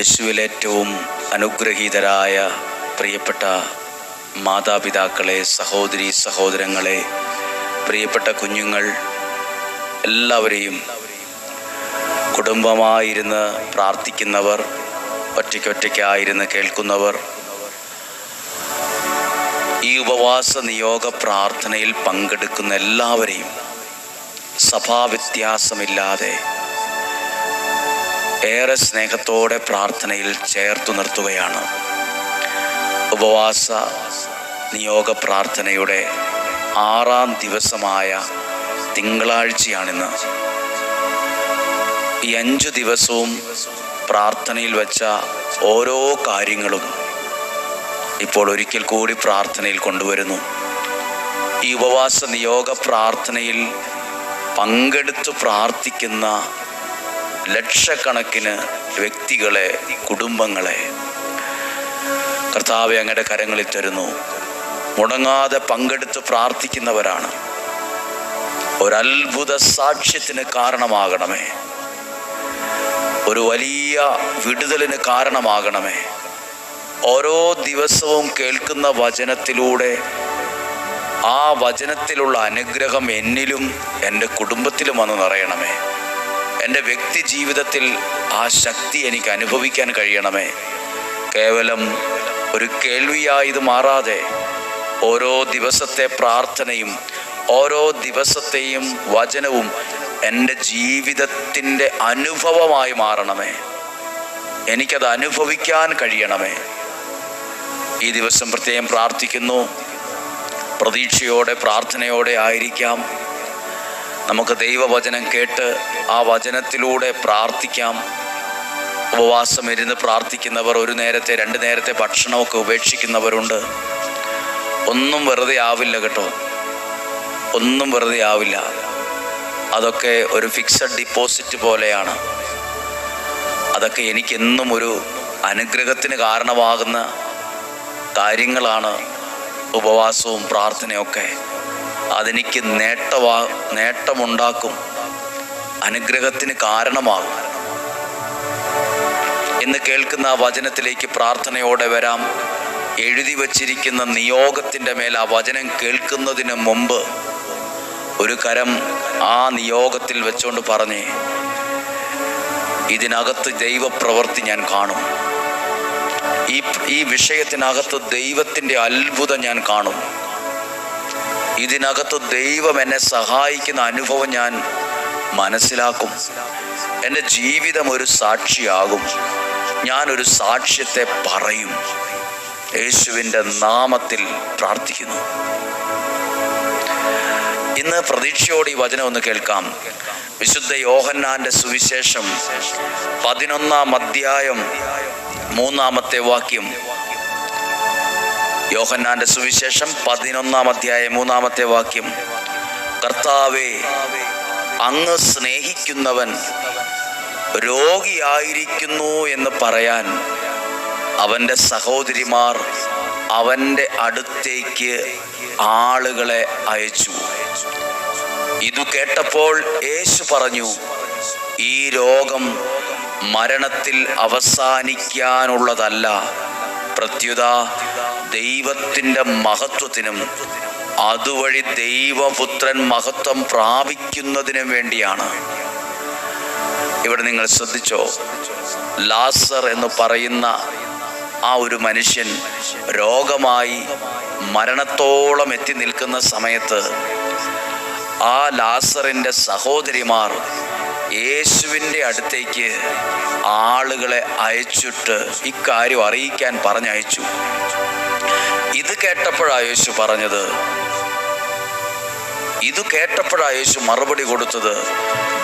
യേശുവിൽ ഏറ്റവും അനുഗ്രഹീതരായ പ്രിയപ്പെട്ട മാതാപിതാക്കളെ സഹോദരി സഹോദരങ്ങളെ പ്രിയപ്പെട്ട കുഞ്ഞുങ്ങൾ എല്ലാവരെയും കുടുംബമായിരുന്ന് പ്രാർത്ഥിക്കുന്നവർ ഒറ്റയ്ക്കൊറ്റയ്ക്കായിരുന്ന് കേൾക്കുന്നവർ ഈ ഉപവാസ നിയോഗ പ്രാർത്ഥനയിൽ പങ്കെടുക്കുന്ന എല്ലാവരെയും സഭാവ്യത്യാസമില്ലാതെ ഏറെ സ്നേഹത്തോടെ പ്രാർത്ഥനയിൽ ചേർത്തു നിർത്തുകയാണ്. ഉപവാസ നിയോഗ പ്രാർത്ഥനയുടെ ആറാം ദിവസമായ തിങ്കളാഴ്ചയാണിന്ന്. ഈ അഞ്ചു ദിവസവും പ്രാർത്ഥനയിൽ വച്ച ഓരോ കാര്യങ്ങളും ഇപ്പോൾ ഒരിക്കൽ കൂടി പ്രാർത്ഥനയിൽ കൊണ്ടുവരുന്നു. ഈ ഉപവാസ നിയോഗ പ്രാർത്ഥനയിൽ പങ്കെടുത്ത് പ്രാർത്ഥിക്കുന്ന ലക്ഷക്കണക്കിന് വ്യക്തികളെ കുടുംബങ്ങളെ കർത്താവെ അങ്ങയുടെ കരങ്ങളിൽ തരുന്നു. മുടങ്ങാതെ പങ്കെടുത്ത് പ്രാർത്ഥിക്കുന്നവരാണ്. ഒരത്ഭുത സാക്ഷ്യത്തിന് കാരണമാകണമേ. ഒരു വലിയ വിടുതലിന് കാരണമാകണമേ. ഓരോ ദിവസവും കേൾക്കുന്ന വചനത്തിലൂടെ ആ വചനത്തിലുള്ള അനുഗ്രഹം എന്നിലും എന്റെ കുടുംബത്തിലും വന്ന് നിറയണമേ. എന്റെ വ്യക്തി ജീവിതത്തിൽ ആ ശക്തി എനിക്ക് അനുഭവിക്കാൻ കഴിയണമേ. കേവലം ഒരു കേൾവിയായത് മാറാതെ ഓരോ ദിവസത്തെ പ്രാർത്ഥനയും ഓരോ ദിവസത്തെയും വചനവും എന്റെ ജീവിതത്തിന്റെ അനുഭവമായി മാറണമേ. എനിക്കത് അനുഭവിക്കാൻ കഴിയണമേ. ഈ ദിവസം പ്രത്യേകം പ്രാർത്ഥിക്കുന്നു. പ്രതീക്ഷയോടെ പ്രാർത്ഥനയോടെ ആയിരിക്കാം. നമുക്ക് ദൈവവചനം കേട്ട് ആ വചനത്തിലൂടെ പ്രാർത്ഥിക്കാം. ഉപവാസം ഇരുന്ന് പ്രാർത്ഥിക്കുന്നവർ ഒരു നേരത്തെ രണ്ട് നേരത്തെ ഭക്ഷണമൊക്കെ ഉപേക്ഷിക്കുന്നവരുണ്ട്. ഒന്നും വെറുതെ ആവില്ല കേട്ടോ. ഒന്നും വെറുതെ ആവില്ല. അതൊക്കെ ഒരു ഫിക്സഡ് ഡിപ്പോസിറ്റ് പോലെയാണ്. അതൊക്കെ എനിക്കെന്നും ഒരു അനുഗ്രഹത്തിന് കാരണമാകുന്ന കാര്യങ്ങളാണ് ഉപവാസവും പ്രാർത്ഥനയൊക്കെ. അതെനിക്ക് നേട്ടവാ നേട്ടമുണ്ടാക്കും. അനുഗ്രഹത്തിന് കാരണമാകും. എന്ന് കേൾക്കുന്ന ആ വചനത്തിലേക്ക് പ്രാർത്ഥനയോടെ വരാം. എഴുതി വച്ചിരിക്കുന്ന നിയോഗത്തിന്റെ മേൽ ആ വചനം കേൾക്കുന്നതിന് മുമ്പ് ഒരു കരം ആ നിയോഗത്തിൽ വെച്ചുകൊണ്ട് പറഞ്ഞേ ഇതിനകത്ത് ദൈവപ്രവൃത്തി ഞാൻ കാണും. ഈ ഈ വിഷയത്തിനകത്ത് ദൈവത്തിന്റെ അത്ഭുതം ഞാൻ കാണും. ഇതിനകത്ത് ദൈവം എന്നെ സഹായിക്കുന്ന അനുഭവം ഞാൻ മനസ്സിലാക്കും. എന്റെ ജീവിതം ഒരു സാക്ഷിയാകും. ഞാനൊരു സാക്ഷ്യത്തെ പറയും. യേശുവിന്റെ നാമത്തിൽ പ്രാർത്ഥിക്കുന്നു. ഇന്ന് പ്രതീക്ഷയോടെ ഈ വചനം ഒന്ന് കേൾക്കാം. വിശുദ്ധ യോഹന്നാന്റെ സുവിശേഷം പതിനൊന്നാം അധ്യായം മൂന്നാമത്തെ വാക്യം. യോഹന്നാന്റെ സുവിശേഷം പതിനൊന്നാം അധ്യായ മൂന്നാമത്തെ വാക്യം. കർത്താവെ അങ്ങ് സ്നേഹിക്കുന്നവൻ രോഗിയായിരിക്കുന്നു എന്ന് പറയാൻ അവന്റെ സഹോദരിമാർ അവന്റെ അടുത്തേക്ക് ആളുകളെ അയച്ചു. ഇതു കേട്ടപ്പോൾ യേശു പറഞ്ഞു ഈ രോഗം മരണത്തിൽ അവസാനിക്കാനുള്ളതല്ല. പ്രത്യുത ദൈവത്തിന്റെ മഹത്വത്തിനും അതുവഴി ദൈവപുത്രൻ മഹത്വം പ്രാപിക്കുന്നതിനും വേണ്ടിയാണ്. ഇവിടെ നിങ്ങൾ ശ്രദ്ധിച്ചോ? ലാസർ എന്ന് പറയുന്ന ആ ഒരു മനുഷ്യൻ രോഗമായി മരണത്തോളം എത്തി നിൽക്കുന്ന സമയത്ത് ആ ലാസറിന്റെ സഹോദരിമാർ യേശുവിന്റെ അടുത്തേക്ക് ആളുകളെ അയച്ചിട്ട് ഇക്കാര്യം അറിയിക്കാൻ പറഞ്ഞയച്ചു. ഇത് കേട്ടപ്പോഴാണ് യേശു പറഞ്ഞത്. ഇത് കേട്ടപ്പോഴാണ് യേശു മറുപടി കൊടുത്തത്.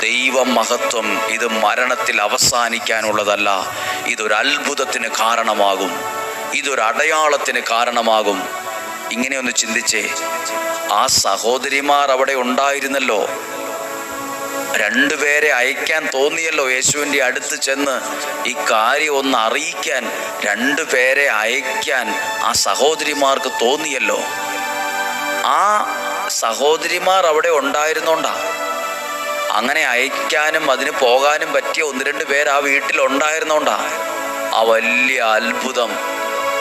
ദൈവ മഹത്വം ഇത് മരണത്തിൽ അവസാനിക്കാനുള്ളതല്ല. ഇതൊരു അത്ഭുതത്തിന് കാരണമാകും. ഇതൊരു അടയാളത്തിന് കാരണമാകും. ഇങ്ങനെയൊന്ന് ചിന്തിച്ചേ. ആ സഹോദരിമാർ അവിടെ ഉണ്ടായിരുന്നല്ലോ. രണ്ടുപേരെ അയക്കാൻ തോന്നിയല്ലോ യേശുവിന്റെ അടുത്ത് ചെന്ന് ഈ കാര്യം ഒന്ന് അറിയിക്കാൻ രണ്ടുപേരെ അയക്കാൻ ആ സഹോദരിമാർക്ക് തോന്നിയല്ലോ. ആ സഹോദരിമാർ അവിടെ ഉണ്ടായിരുന്നോണ്ടാ. അങ്ങനെ അയക്കാനും അതിന് പോകാനും പറ്റിയ ഒന്ന് രണ്ട് പേർ ആ വീട്ടിൽ ഉണ്ടായിരുന്നോണ്ടാ. ആ വലിയ അത്ഭുതം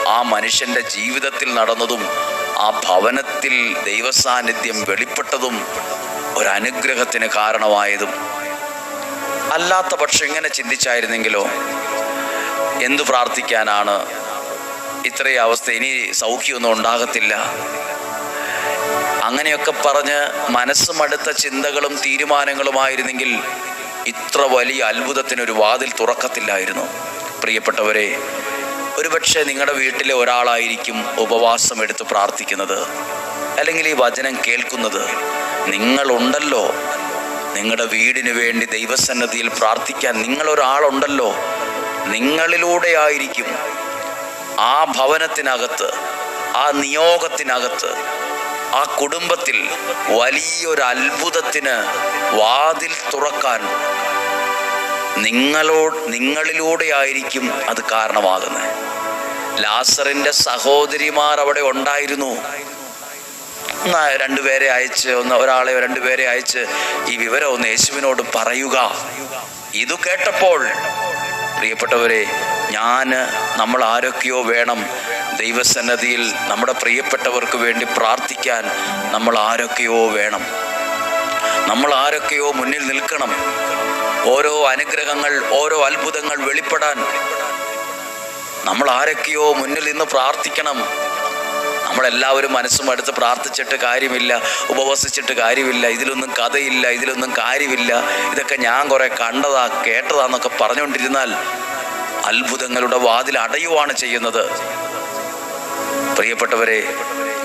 ആ മനുഷ്യന്റെ ജീവിതത്തിൽ നടന്നതും ആ ഭവനത്തിൽ ദൈവസാന്നിധ്യം വെളിപ്പെട്ടതും ഒരനുഗ്രഹത്തിന് കാരണമായതും അല്ലാത്ത പക്ഷം ഇങ്ങനെ ചിന്തിച്ചായിരുന്നെങ്കിലോ എന്തു പ്രാർത്ഥിക്കാനാണ് ഇത്രയും അവസ്ഥ? ഇനി സൗഖ്യമൊന്നും ഉണ്ടാകത്തില്ല. അങ്ങനെയൊക്കെ പറഞ്ഞ് മനസ്സുമടുത്ത ചിന്തകളും തീരുമാനങ്ങളുമായിരുന്നെങ്കിൽ ഇത്ര വലിയ അത്ഭുതത്തിനൊരു വാതിൽ തുറക്കത്തില്ലായിരുന്നു. പ്രിയപ്പെട്ടവരെ ഒരുപക്ഷെ നിങ്ങളുടെ വീട്ടിലെ ഒരാളായിരിക്കും ഉപവാസം എടുത്ത് പ്രാർത്ഥിക്കുന്നത്. അല്ലെങ്കിൽ ഈ വചനം കേൾക്കുന്നത് നിങ്ങളുണ്ടല്ലോ. നിങ്ങളുടെ വീടിന് വേണ്ടി ദൈവസന്നദ്ധിയിൽ പ്രാർത്ഥിക്കാൻ നിങ്ങളൊരാളുണ്ടല്ലോ. നിങ്ങളിലൂടെ ആയിരിക്കും ആ ഭവനത്തിനകത്ത് ആ നിയോഗത്തിനകത്ത് ആ കുടുംബത്തിൽ വലിയൊരു അത്ഭുതത്തിന് വാതിൽ തുറക്കാൻ നിങ്ങളോ നിങ്ങളിലൂടെ ആയിരിക്കും അത് കാരണമാകുന്നത്. ലാസറിന്റെ സഹോദരിമാർ അവിടെ ഉണ്ടായിരുന്നു. രണ്ടുപേരെ അയച്ച് ഒന്ന് ഒരാളെ രണ്ടുപേരെ അയച്ച് ഈ വിവരം ഒന്ന് യേശുവിനോട് പറയുക. ഇത് കേട്ടപ്പോൾ പ്രിയപ്പെട്ടവരെ ഞാൻ നമ്മൾ ആരൊക്കെയോ വേണം ദൈവസന്നദ്ധിയിൽ നമ്മുടെ പ്രിയപ്പെട്ടവർക്ക് വേണ്ടി പ്രാർത്ഥിക്കാൻ നമ്മൾ ആരൊക്കെയോ വേണം. നമ്മൾ ആരൊക്കെയോ മുന്നിൽ നിൽക്കണം. ഓരോ അനുഗ്രഹങ്ങൾ ഓരോ അത്ഭുതങ്ങൾ വെളിപ്പെടാൻ. നമ്മൾ ആരൊക്കെയോ മുന്നിൽ നിന്ന് പ്രാർത്ഥിക്കണം. നമ്മളെല്ലാവരും മനസ്സും അടുത്ത് പ്രാർത്ഥിച്ചിട്ട് കാര്യമില്ല ഉപവസിച്ചിട്ട് കാര്യമില്ല ഇതിലൊന്നും കഥയില്ല ഇതിലൊന്നും കാര്യമില്ല. ഇതൊക്കെ ഞാൻ കുറെ കണ്ടതാ കേട്ടതാന്നൊക്കെ പറഞ്ഞുകൊണ്ടിരുന്നാൽ അത്ഭുതങ്ങളുടെ വാതിൽ അടയുവാണ് ചെയ്യുന്നത്. പ്രിയപ്പെട്ടവരെ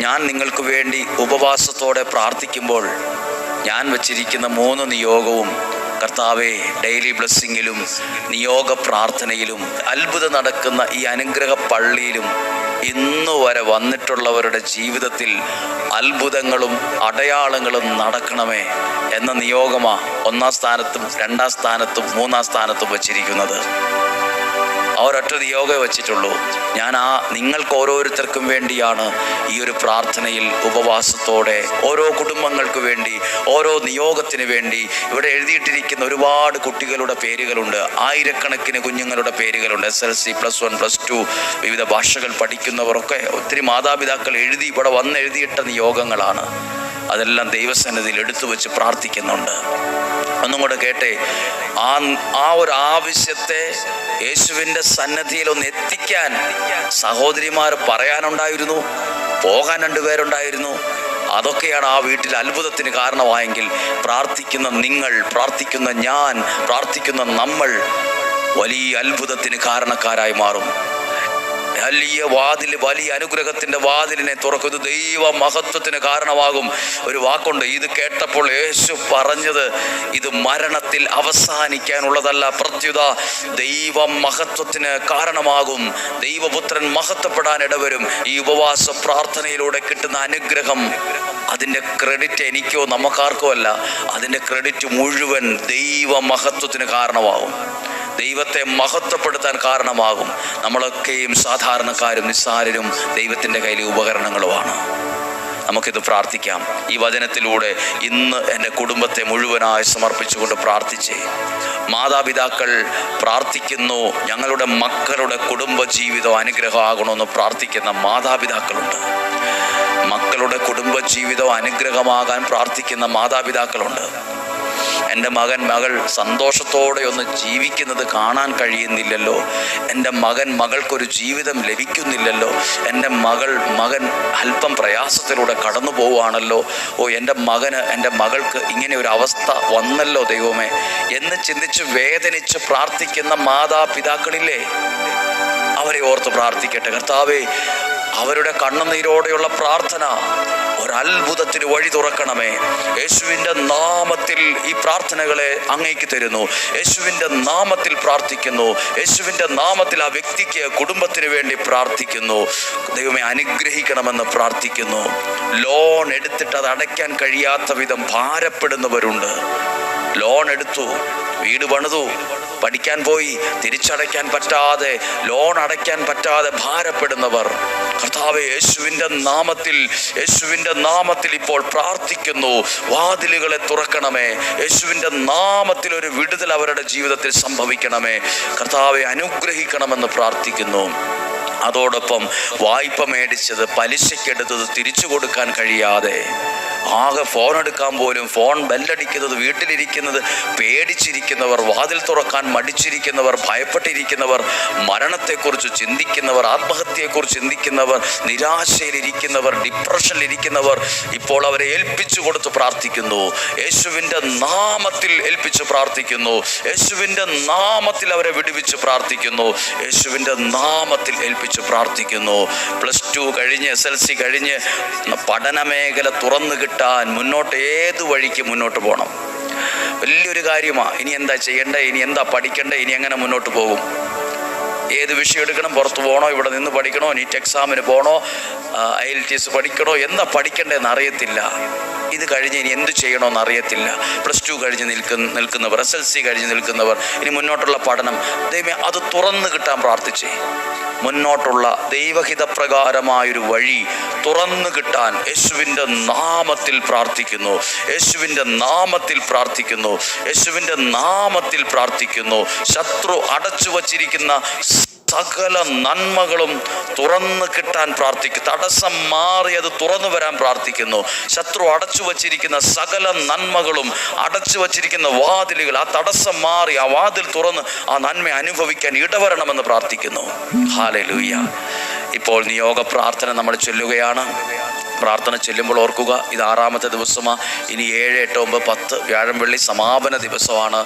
ഞാൻ നിങ്ങൾക്ക് വേണ്ടി ഉപവാസത്തോടെ പ്രാർത്ഥിക്കുമ്പോൾ ഞാൻ വച്ചിരിക്കുന്ന മൂന്ന് നിയോഗവും കർത്താവെ ഡെയിലി ബ്ലെസ്സിങ്ങിലും നിയോഗ പ്രാർത്ഥനയിലും അത്ഭുതം നടക്കുന്ന ഈ അനുഗ്രഹ പള്ളിയിലും ഇന്നു വരെ വന്നിട്ടുള്ളവരുടെ ജീവിതത്തിൽ അത്ഭുതങ്ങളും അടയാളങ്ങളും നടക്കണമേ എന്ന നിയോഗമാണ് ഒന്നാം സ്ഥാനത്തും രണ്ടാം സ്ഥാനത്തും മൂന്നാം സ്ഥാനത്തും വച്ചിരിക്കുന്നത്. ആ ഒരൊറ്റ നിയോഗമേ വെച്ചിട്ടുള്ളൂ. ഞാൻ ആ നിങ്ങൾക്ക് ഓരോരുത്തർക്കും വേണ്ടിയാണ് ഈ ഒരു പ്രാർത്ഥനയിൽ ഉപവാസത്തോടെ ഓരോ കുടുംബങ്ങൾക്ക് വേണ്ടി ഓരോ നിയോഗത്തിന് വേണ്ടി ഇവിടെ എഴുതിയിട്ടിരിക്കുന്ന ഒരുപാട് കുട്ടികളുടെ പേരുകളുണ്ട്. ആയിരക്കണക്കിന് കുഞ്ഞുങ്ങളുടെ പേരുകളുണ്ട്. S L C plus one plus two വിവിധ ഭാഷകൾ പഠിക്കുന്നവരൊക്കെ ഒത്തിരി മാതാപിതാക്കൾ എഴുതി ഇവിടെ വന്ന് എഴുതിയിട്ട നിയോഗങ്ങളാണ്. അതെല്ലാം ദൈവസന്നിധിയിൽ എടുത്തു വെച്ച് പ്രാർത്ഥിക്കുന്നുണ്ട്. ഒന്നും കൂടെ കേട്ടെ. ആ ആ ഒരു ആവശ്യത്തെ യേശുവിന്റെ സന്നദ്ധിയിൽ ഒന്ന് എത്തിക്കാൻ സഹോദരിമാർ പറയാനുണ്ടായിരുന്നു. പോകാൻ രണ്ടുപേരുണ്ടായിരുന്നു അതൊക്കെയാണ് ആ വീട്ടിൽ അത്ഭുതത്തിന് കാരണമായെങ്കിൽ പ്രാർത്ഥിക്കുന്ന നിങ്ങൾ പ്രാർത്ഥിക്കുന്ന ഞാൻ പ്രാർത്ഥിക്കുന്ന നമ്മൾ വലിയ അത്ഭുതത്തിന് കാരണക്കാരായി മാറും. വലിയ വാതിൽ വലിയ അനുഗ്രഹത്തിന്റെ വാതിലിനെ തുറക്കുന്നു. ദൈവ മഹത്വത്തിന് കാരണമാകും ഒരു വാക്കുണ്ട്. ഇത് കേട്ടപ്പോൾ യേശു പറഞ്ഞത് ഇത് മരണത്തിൽ അവസാനിക്കാനുള്ളതല്ല. പ്രത്യുത ദൈവ മഹത്വത്തിന് കാരണമാകും. ദൈവപുത്രൻ മഹത്വപ്പെടാൻ ഇടവരും. ഈ ഉപവാസ പ്രാർത്ഥനയിലൂടെ കിട്ടുന്ന അനുഗ്രഹം അതിന്റെ ക്രെഡിറ്റ് എനിക്കോ നമുക്കാർക്കോ അല്ല. അതിന്റെ ക്രെഡിറ്റ് മുഴുവൻ ദൈവ മഹത്വത്തിന് കാരണമാകും. ദൈവത്തെ മഹത്വപ്പെടുത്താൻ കാരണമാകും. നമ്മളൊക്കെയും സാധാരണക്കാരും നിസ്സാരരും ദൈവത്തിന്റെ കയ്യിലെ ഉപകരണങ്ങളുമാണ്. നമുക്കിത് പ്രാർത്ഥിക്കാം. ഈ വചനത്തിലൂടെ ഇന്ന് എന്റെ കുടുംബത്തെ മുഴുവനായി സമർപ്പിച്ചുകൊണ്ട് പ്രാർത്ഥിച്ചേ. മാതാപിതാക്കൾ പ്രാർത്ഥിക്കുന്നു ഞങ്ങളുടെ മക്കളുടെ കുടുംബ ജീവിതം അനുഗ്രഹമാകണമെന്ന് പ്രാർത്ഥിക്കുന്ന മാതാപിതാക്കളുണ്ട്. മക്കളുടെ കുടുംബ ജീവിതം അനുഗ്രഹമാകാൻ പ്രാർത്ഥിക്കുന്ന മാതാപിതാക്കളുണ്ട്. എന്റെ മകൻ മകൾ സന്തോഷത്തോടെ ഒന്ന് ജീവിക്കുന്നത് കാണാൻ കഴിയുന്നില്ലല്ലോ. എന്റെ മകൻ മകൾക്കൊരു ജീവിതം ലഭിക്കുന്നില്ലല്ലോ. എന്റെ മകൾ മകൻ അല്പം പ്രയാസത്തിലൂടെ കടന്നു പോവുകയാണല്ലോ. ഓ എന്റെ മകന് എന്റെ മകൾക്ക് ഇങ്ങനെ ഒരു അവസ്ഥ വന്നല്ലോ ദൈവമേ. എന്ന് ചിന്തിച്ച് വേദനിച്ച് പ്രാർത്ഥിക്കുന്ന മാതാപിതാക്കളില്ലേ? അവരെ ഓർത്ത് പ്രാർത്ഥിക്കട്ടെ. കർത്താവേ അവരുടെ കണ്ണുനീരോടെയുള്ള പ്രാർത്ഥന ഒരത്ഭുതത്തിന് വഴി തുറക്കണമേ. യേശുവിന്റെ നാമത്തിൽ ഈ പ്രാർത്ഥനകളെ അങ്ങേക്ക് തരുന്നു. യേശുവിന്റെ നാമത്തിൽ പ്രാർത്ഥിക്കുന്നു. യേശുവിന്റെ നാമത്തിൽ ആ വ്യക്തിക്ക് കുടുംബത്തിന് വേണ്ടി പ്രാർത്ഥിക്കുന്നു. ദൈവമേ അനുഗ്രഹിക്കണമെന്ന് പ്രാർത്ഥിക്കുന്നു. ലോൺ എടുത്തിട്ട് അത് അടയ്ക്കാൻ കഴിയാത്ത വിധം ഭാരപ്പെടുന്നവരുണ്ട്. ലോൺ എടുത്തു വീട് പണിതു. പഠിക്കാൻ പോയി തിരിച്ചടയ്ക്കാൻ പറ്റാതെ ലോൺ അടയ്ക്കാൻ പറ്റാതെ ഭാരപ്പെടുന്നവർ കർത്താവ് യേശുവിന്റെ നാമത്തിൽ യേശുവിന്റെ നാമത്തിൽ ഇപ്പോൾ പ്രാർത്ഥിക്കുന്നു വാതിലുകളെ തുറക്കണമേ യേശുവിന്റെ നാമത്തിൽ ഒരു വിടുതൽ അവരുടെ ജീവിതത്തിൽ സംഭവിക്കണമേ കർത്താവെ അനുഗ്രഹിക്കണമെന്ന് പ്രാർത്ഥിക്കുന്നു. അതോടൊപ്പം വായ്പ മേടിച്ചത് പലിശയ്ക്കെടുത്തത് തിരിച്ചു കൊടുക്കാൻ കഴിയാതെ ആകെ ഫോൺ എടുക്കാൻ പോലും ഫോൺ ബെല്ലടിക്കുന്നത് വീട്ടിലിരിക്കുന്നത് പേടിച്ചിരിക്കുന്നവർ വാതിൽ തുറക്കാൻ മടിച്ചിരിക്കുന്നവർ ഭയപ്പെട്ടിരിക്കുന്നവർ മരണത്തെക്കുറിച്ച് ചിന്തിക്കുന്നവർ ആത്മഹത്യയെക്കുറിച്ച് ചിന്തിക്കുന്നവർ നിരാശയിലിരിക്കുന്നവർ ഡിപ്രഷനിലിരിക്കുന്നവർ ഇപ്പോൾ അവരെ ഏൽപ്പിച്ചു കൊടുത്ത് പ്രാർത്ഥിക്കുന്നു. യേശുവിന്റെ നാമത്തിൽ ഏൽപ്പിച്ച് പ്രാർത്ഥിക്കുന്നു. യേശുവിന്റെ നാമത്തിൽ അവരെ വിടുവിച്ച് പ്രാർത്ഥിക്കുന്നു. യേശുവിന്റെ നാമത്തിൽ ഏൽപ്പിച്ച് പ്രാർത്ഥിക്കുന്നു. പ്ലസ് ടു കഴിഞ്ഞ് എസ് എൽ സി കഴിഞ്ഞ് പഠന മേഖല തുറന്നു കിട്ടാൻ മുന്നോട്ട് ഏത് വഴിക്ക് മുന്നോട്ട് പോകണം വലിയൊരു കാര്യമാണ് ഇനി എന്താ ചെയ്യേണ്ടത് ഇനി എന്താ പഠിക്കണ്ടേ? ഇനി എങ്ങനെ മുന്നോട്ട് പോകും? ഏത് വിഷയം എടുക്കണം? പുറത്ത് പോകണോ? ഇവിടെ നിന്ന് പഠിക്കണോ? നീറ്റ് എക്സാമിന് പോകണോ? ഐ എൽ ടി എസ് പഠിക്കണോ? എന്താ പഠിക്കണ്ടേന്ന് അറിയത്തില്ല. ഇത് കഴിഞ്ഞ് ഇനി എന്ത് ചെയ്യണമെന്ന് അറിയത്തില്ല. പ്ലസ് ടു കഴിഞ്ഞ് നിൽക്കുന്ന നിൽക്കുന്നവർ എസ് എൽ സി കഴിഞ്ഞ് നിൽക്കുന്നവർ ഇനി മുന്നോട്ടുള്ള പഠനം ദൈവമേ അത് തുറന്നു കിട്ടാൻ പ്രാർത്ഥിച്ചേ. മുന്നോട്ടുള്ള ദൈവഹിതപ്രകാരമായൊരു വഴി തുറന്നു കിട്ടാൻ യേശുവിന്റെ നാമത്തിൽ പ്രാർത്ഥിക്കുന്നു. യേശുവിന്റെ നാമത്തിൽ പ്രാർത്ഥിക്കുന്നു. യേശുവിന്റെ നാമത്തിൽ പ്രാർത്ഥിക്കുന്നു. ശത്രു അടച്ചു വച്ചിരിക്കുന്ന സകല നന്മകളും തുറന്നു കിട്ടാൻ പ്രാർത്ഥിക്കും. തടസ്സം മാറി അത് തുറന്നു വരാൻ പ്രാർത്ഥിക്കുന്നു. ശത്രു അടച്ചു വച്ചിരിക്കുന്ന സകല നന്മകളും അടച്ചു വച്ചിരിക്കുന്ന വാതിലുകൾ ആ തടസ്സം മാറി ആ വാതിൽ തുറന്ന് ആ നന്മ അനുഭവിക്കാൻ ഇടവരണമെന്ന് പ്രാർത്ഥിക്കുന്നു. ഹാലലൂയ ഇപ്പോൾ നിയോഗ പ്രാർത്ഥന നമ്മൾ ചൊല്ലുകയാണ്. പ്രാർത്ഥന ചെല്ലുമ്പോൾ ഓർക്കുക ഇത് ആറാമത്തെ ദിവസമാണ് ഇനി ഏഴ് എട്ട് ഒമ്പത് പത്ത് വ്യാഴം വെള്ളി സമാപന ദിവസമാണ്.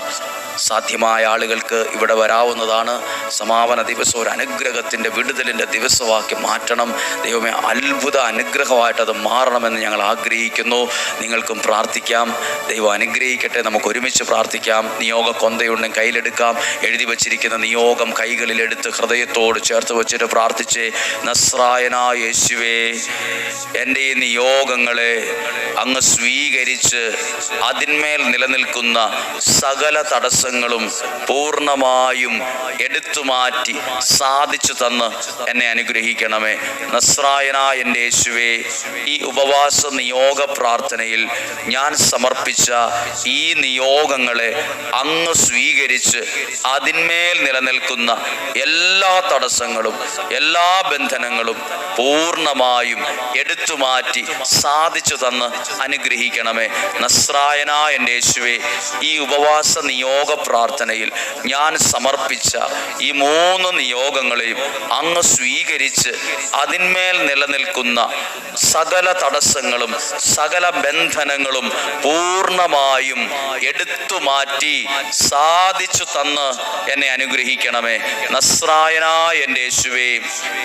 സാധ്യമായ ആളുകൾക്ക് ഇവിടെ വരാവുന്നതാണ്. സമാപന ദിവസം ഒരു അനുഗ്രഹത്തിന്റെ വിടുതലിന്റെ ദിവസമാക്കി മാറ്റണം. ദൈവമേ അത്ഭുത അനുഗ്രഹമായിട്ട് അത് മാറണമെന്ന് ഞങ്ങൾ ആഗ്രഹിക്കുന്നു. നിങ്ങൾക്കും പ്രാർത്ഥിക്കാം. ദൈവം അനുഗ്രഹിക്കട്ടെ. നമുക്ക് ഒരുമിച്ച് പ്രാർത്ഥിക്കാം. നിയോഗ കൊന്തയുണ്ടെങ്കിൽ കയ്യിലെടുക്കാം. എഴുതി വച്ചിരിക്കുന്ന നിയോഗം കൈകളിലെടുത്ത് ഹൃദയത്തോട് ചേർത്ത് വെച്ചിട്ട് പ്രാർത്ഥിച്ച് നസ്രായനായ യേശുവേ എന്റെ ഈ നിയോഗങ്ങളെ അങ്ങ് സ്വീകരിച്ച് അതിന്മേൽ നിലനിൽക്കുന്ന സകല തടസ്സങ്ങളും പൂർണമായും എടുത്തു മാറ്റി സാധിച്ചു തന്ന് എന്നെ അനുഗ്രഹിക്കണമേ. നസ്രായനായ എന്റെ യേശുവേ ഈ ഉപവാസ നിയോഗ പ്രാർത്ഥനയിൽ ഞാൻ സമർപ്പിച്ച ഈ നിയോഗങ്ങളെ അങ്ങ് സ്വീകരിച്ച് അതിന്മേൽ നിലനിൽക്കുന്ന എല്ലാ തടസ്സങ്ങളും എല്ലാ ബന്ധനങ്ങളും പൂർണമായും എടുത്തു മാറ്റി സാധിച്ചു തന്ന് അനുഗ്രഹിക്കണമേ. നസ്രായനായ എന്റെ യേശുവേ ഈ ഉപവാസ നിയോഗ പ്രാർത്ഥനയിൽ ഞാൻ സമർപ്പിച്ച ഈ മൂന്ന് നിയോഗങ്ങളെയും അങ്ങ് സ്വീകരിച്ച് അതിന്മേൽ നിലനിൽക്കുന്ന സകല തടസ്സങ്ങളും സകല ബന്ധനങ്ങളും പൂർണമായും എടുത്തു മാറ്റി സാധിച്ചു തന്ന് എന്നെ അനുഗ്രഹിക്കണമേ. നസ്രായനായ എന്റെ യേശുവേ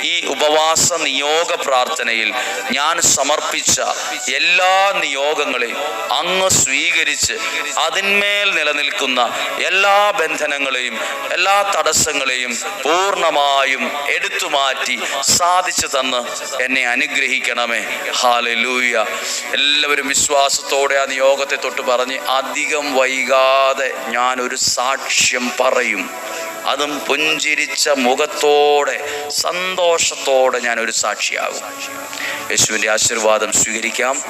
ഈ ഉപവാസ നിയോഗ പ്രാർത്ഥനയിൽ ഞാൻ സമർപ്പിച്ച എല്ലാ നിയോഗങ്ങളെയും അങ്ങ് സ്വീകരിച്ച് അതിന്മേൽ നിലനിൽക്കുന്ന എല്ലാ ബന്ധനങ്ങളെയും എല്ലാ തടസ്സങ്ങളെയും പൂർണമായും എടുത്തു മാറ്റി സാധിച്ചു തന്ന് എന്നെ അനുഗ്രഹിക്കണമേ. ഹാലലൂയ എല്ലാവരും വിശ്വാസത്തോടെ ആ നിയോഗത്തെ തൊട്ട് പറഞ്ഞ് അധികം വൈകാതെ ഞാനൊരു സാക്ഷ്യം പറയും. അതും പുഞ്ചിരിച്ച മുഖത്തോടെ സന്തോഷത്തോടെ ഞാൻ ഒരു സാക്ഷിയാകും. യേശുവിന്റെ ആശീർവാദം സ്വീകരിക്കാം.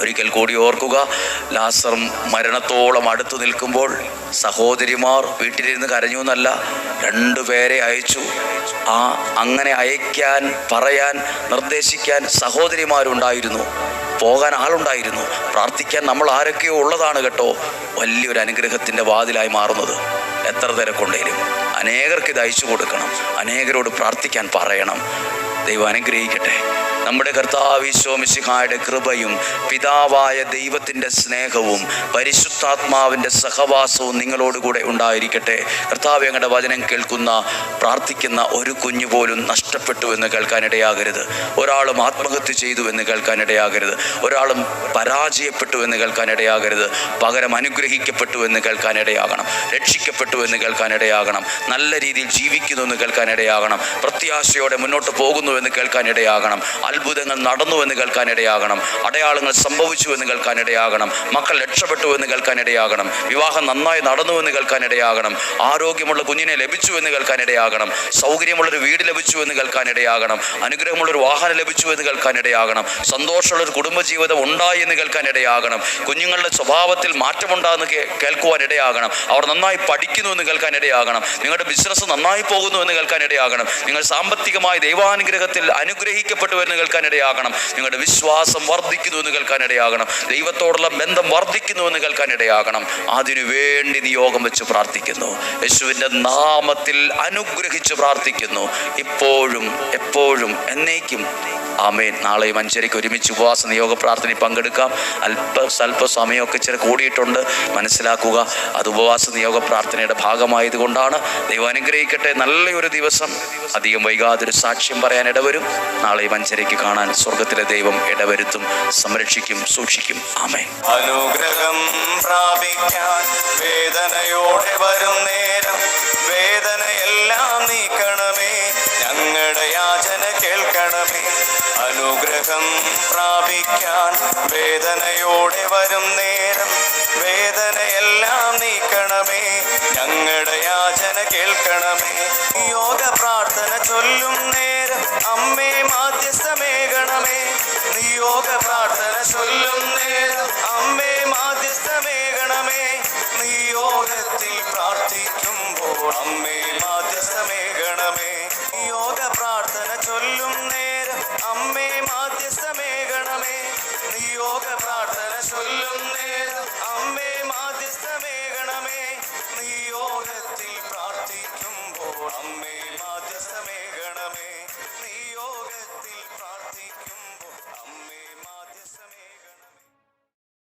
ഒരിക്കൽ കൂടി ഓർക്കുക ലാസർ മരണത്തോളം അടുത്തു നിൽക്കുമ്പോൾ സഹോദരിമാർ വീട്ടിലിരുന്ന് കരഞ്ഞു എന്നല്ല രണ്ടുപേരെ അയച്ചു. ആ അങ്ങനെ അയക്കാൻ പറയാൻ നിർദ്ദേശിക്കാൻ സഹോദരിമാരുണ്ടായിരുന്നു. പോകാൻ ആളുണ്ടായിരുന്നു. പ്രാർത്ഥിക്കാൻ നമ്മൾ ആരൊക്കെയോ ഉള്ളതാണ് കേട്ടോ വലിയൊരു അനുഗ്രഹത്തിന്റെ വാതിലായി മാറുന്നത്. എത്ര തിരക്കുണ്ടെങ്കിലും അനേകർക്ക് ഇത് അയച്ചു കൊടുക്കണം. അനേകരോട് പ്രാർത്ഥിക്കാൻ പറയണം. ദൈവം അനുഗ്രഹിക്കട്ടെ. നമ്മുടെ കർത്താവ് ഈശോമിശിഹായുടെ കൃപയും പിതാവായ ദൈവത്തിന്റെ സ്നേഹവും പരിശുദ്ധാത്മാവിന്റെ സഹവാസവും നിങ്ങളോടുകൂടെ ഉണ്ടായിരിക്കട്ടെ. കർത്താവ് ഞങ്ങളുടെ വചനം കേൾക്കുന്ന പ്രാർത്ഥിക്കുന്ന ഒരു കുഞ്ഞു പോലും നഷ്ടപ്പെട്ടു എന്ന് കേൾക്കാനിടയാകരുത്. ഒരാളും ആത്മഹത്യ ചെയ്തു എന്ന് കേൾക്കാനിടയാകരുത്. ഒരാളും പരാജയപ്പെട്ടു എന്ന് കേൾക്കാനിടയാകരുത്. പകരം അനുഗ്രഹിക്കപ്പെട്ടു എന്ന് കേൾക്കാനിടയാകണം. രക്ഷിക്കപ്പെട്ടു എന്ന് കേൾക്കാനിടയാകണം. നല്ല രീതിയിൽ ജീവിക്കുന്നു എന്ന് കേൾക്കാനിടയാകണം. പ്രത്യാശയോടെ മുന്നോട്ട് പോകുന്നു എന്ന് കേൾക്കാനിടയാകണം. അത്ഭുതങ്ങൾ നടന്നു എന്ന് കേൾക്കാനിടയാകണം. അടയാളങ്ങൾ സംഭവിച്ചു എന്ന് കേൾക്കാനിടയാകണം. മക്കൾ രക്ഷപ്പെട്ടു എന്ന് കേൾക്കാനിടയാകണം. വിവാഹം നന്നായി നടന്നു എന്ന് കേൾക്കാനിടയാകണം. ആരോഗ്യമുള്ള കുഞ്ഞിനെ ലഭിച്ചു എന്ന് കേൾക്കാനിടയാകണം. സൗകര്യമുള്ളൊരു വീട് ലഭിച്ചു എന്ന് കേൾക്കാനിടയാകണം. അനുഗ്രഹമുള്ളൊരു വാഹനം ലഭിച്ചു എന്ന് കേൾക്കാനിടയാകണം. സന്തോഷമുള്ളൊരു കുടുംബജീവിതം ഉണ്ടായി എന്ന് കേൾക്കാനിടയാകണം. കുഞ്ഞുങ്ങളുടെ സ്വഭാവത്തിൽ മാറ്റമുണ്ടാകുന്ന കേൾക്കുവാനിടയാകണം. അവർ നന്നായി പഠിക്കുന്നു എന്ന് കേൾക്കാൻ ഇടയാകണം. നിങ്ങളുടെ ബിസിനസ് നന്നായി പോകുന്നു എന്ന് കേൾക്കാൻ ഇടയാകണം. നിങ്ങൾ സാമ്പത്തികമായി ദൈവാനുഗ്രഹത്തിൽ അനുഗ്രഹിക്കപ്പെട്ടു എന്ന് കേൾക്കാൻ ഇടയാകണം. നിങ്ങളുടെ വിശ്വാസം വർദ്ധിക്കുന്നു എന്ന് കേൾക്കാൻ ഇടയാകണം. ദൈവത്തോടുള്ള ബന്ധം വർദ്ധിക്കുന്നു എന്ന് കേൾക്കാൻ ഇടയാകണം. അതിനു വേണ്ടി നിയോഗം വെച്ച് പ്രാർത്ഥിക്കുന്നു. യേശുവിന്റെ നാമത്തിൽ അനുഗ്രഹിച്ച് പ്രാർത്ഥിക്കുന്നു. ഇപ്പോഴും എപ്പോഴും എന്നേക്കും. ആമേൻ. നാളെയും അഞ്ചരയ്ക്ക് ഒരുമിച്ച് ഉപവാസ നിയോഗ പ്രാർത്ഥനയിൽ പങ്കെടുക്കാം. അല്പ സ്വല്പ സമയമൊക്കെ ചില കൂടിയിട്ടുണ്ട്. മനസ്സിലാക്കുക. അത് ഉപവാസ നിയോഗ പ്രാർത്ഥനയുടെ ഭാഗമായതുകൊണ്ടാണ് ദൈവം അനുഗ്രഹിക്കട്ടെ നല്ലൊരു ദിവസം. അധികം വൈകാതെ ഒരു സാക്ഷ്യം പറയാൻ ഇടവരും. നാളെ വഞ്ചരയ്ക്ക് കാണാൻ സ്വർഗത്തിലെ ദൈവം ഇടവരുത്തും സംരക്ഷിക്കും സൂക്ഷിക്കും. ആമേ അനുഗ്രഹം പ്രാപിക്കാൻ വേദനയോടെ വരും നേരം. വേദനയെല്ലാം നീക്കണമേ. ഞങ്ങളുടെ യാചന കേൾക്കണമേ. അനുഗ്രഹം പ്രാപിക്കാൻ വേദനയോടെ വരും നേരം. നീക്കണമേ ഞങ്ങളുടെ യാചന കേൾക്കണമേ. യോഗ പ്രാർത്ഥന ചൊല്ലും നേരം അമ്മേ മാധ്യസ്ഥമേകണമേ. നീ യോഗ പ്രാർത്ഥന ചൊല്ലും